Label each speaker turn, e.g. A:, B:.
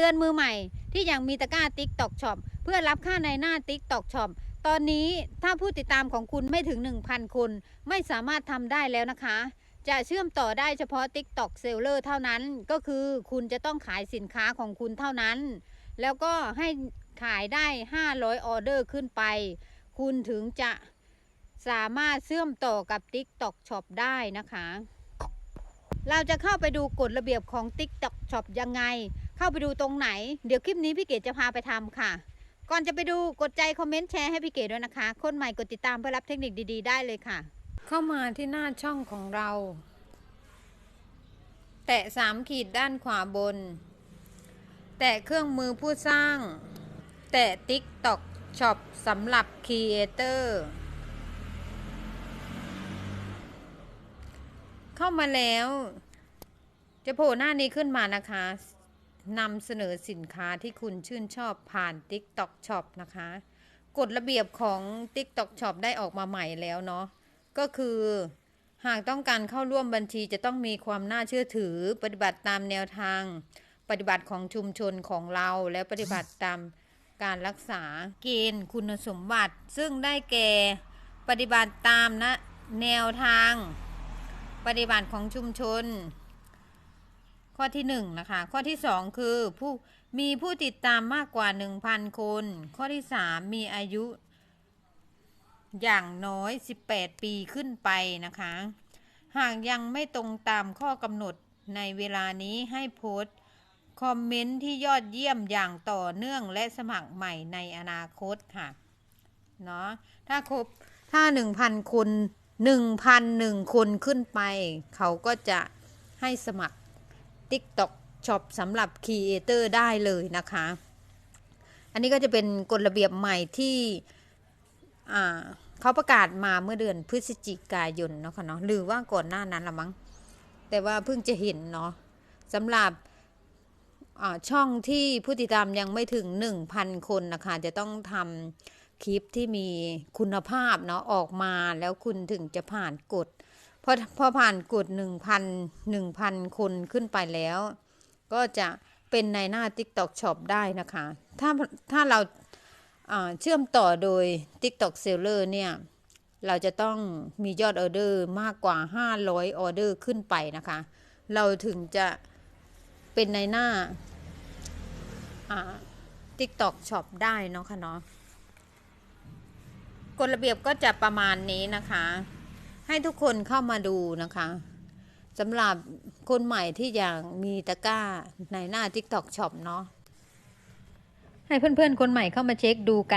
A: เตือนมือใหม่ ที่ยังมีตะกร้า TikTok Shop เพื่อรับค่าในหน้า TikTok Shop ตอนนี้ถ้าผู้ติดตามของคุณไม่ถึง 1,000 คน ไม่สามารถทำได้แล้วนะคะ จะเชื่อมต่อได้เฉพาะ TikTok Seller เท่านั้น ก็คือคุณจะต้องขายสินค้าของคุณเท่านั้น แล้วก็ให้ขายได้ 500 ออเดอร์ขึ้นไป คุณถึงจะสามารถเชื่อมต่อกับ TikTok Shop ได้นะคะ เราจะเข้าไปดูกฎระเบียบของ TikTok Shop ยังไง เข้าไปดูตรงไหน เดี๋ยวคลิปนี้พี่เกดจะพาไปทำค่ะ ก่อนจะไปดูกดใจคอมเมนต์แชร์ให้พี่เกดด้วยนะคะ คนใหม่กดติดตามเพื่อรับเทคนิคดีๆ ได้เลยค่ะ เข้ามาที่หน้าช่องของเรา แตะสามขีดด้านขวาบน แตะเครื่องมือผู้สร้าง แตะ TikTok Shop สำหรับ Creator เข้ามาแล้ว จะโผล่หน้านี้ขึ้นมานะคะ นำเสนอสินค้าที่คุณชื่นชอบผ่าน TikTok Shop นะคะ กฎระเบียบของ TikTok Shop ได้ออกมาใหม่แล้วเนาะ ก็คือ หากต้องการเข้าร่วมบัญชีจะต้องมีความน่าเชื่อถือ ปฏิบัติตามแนวทาง ปฏิบัติของชุมชนของเราและปฏิบัติตามการรักษาเกณฑ์คุณสมบัติ ซึ่งได้แก่ปฏิบัติตามนะแนวทาง ปฏิบัติของชุมชน ข้อที่หนึ่งนะคะ ข้อที่สองคือผู้มีผู้ติดตามมากกว่า 1,000 คน ข้อที่สามมีอายุอย่างน้อย 18 ปีขึ้นไปนะคะ หากยังไม่ตรงตามข้อกำหนดในเวลานี้ให้โพสต์ คอมเมนต์ที่ยอดเยี่ยมอย่างต่อเนื่องและสมัครใหม่ในอนาคตค่ะ เนาะถ้าครบถ้า 1,000 คน 1,001 คนขึ้นไป เขาก็จะให้สมัคร TikTok Shop สำหรับ Creator ได้เลยนะคะ อันนี้ก็จะเป็นกฎระเบียบใหม่ที่เขาประกาศมาเมื่อเดือนพฤศจิกายนเนาะค่ะเนาะหรือว่าก่อนหน้านั้นละมั้งแต่ว่าเพิ่งจะเห็นเนาะสำหรับช่องที่ผู้ติดตามยังไม่ถึง 1,000 คนนะคะ จะต้องทำคลิปที่มีคุณภาพเนาะออกมาแล้วคุณถึงจะผ่านกฎ อพอผ่านกฎหนึ่งพันหนึ่งพันคนขึ้นไปแล้ว ก็จะเป็นในหน้า TikTok Shop ได้นะคะ ถ้าถ้าเราเชื่อมต่อโดย TikTok Seller เนี่ย เราจะต้องมียอดออเดอร์มากกว่า 500 ออเดอร์ขึ้นไปนะคะ เราถึงจะเป็นในหน้า TikTok Shop ได้เนาะค่ะเนาะกฎระเบียบก็จะประมาณนี้นะคะ ให้ทุกคนเข้ามาดูนะคะสำหรับคนใหม่ที่อยากมีตะกร้าในหน้า TikTok Shop เนาะให้เพื่อนๆ คนใหม่เข้ามาเช็คดูกัน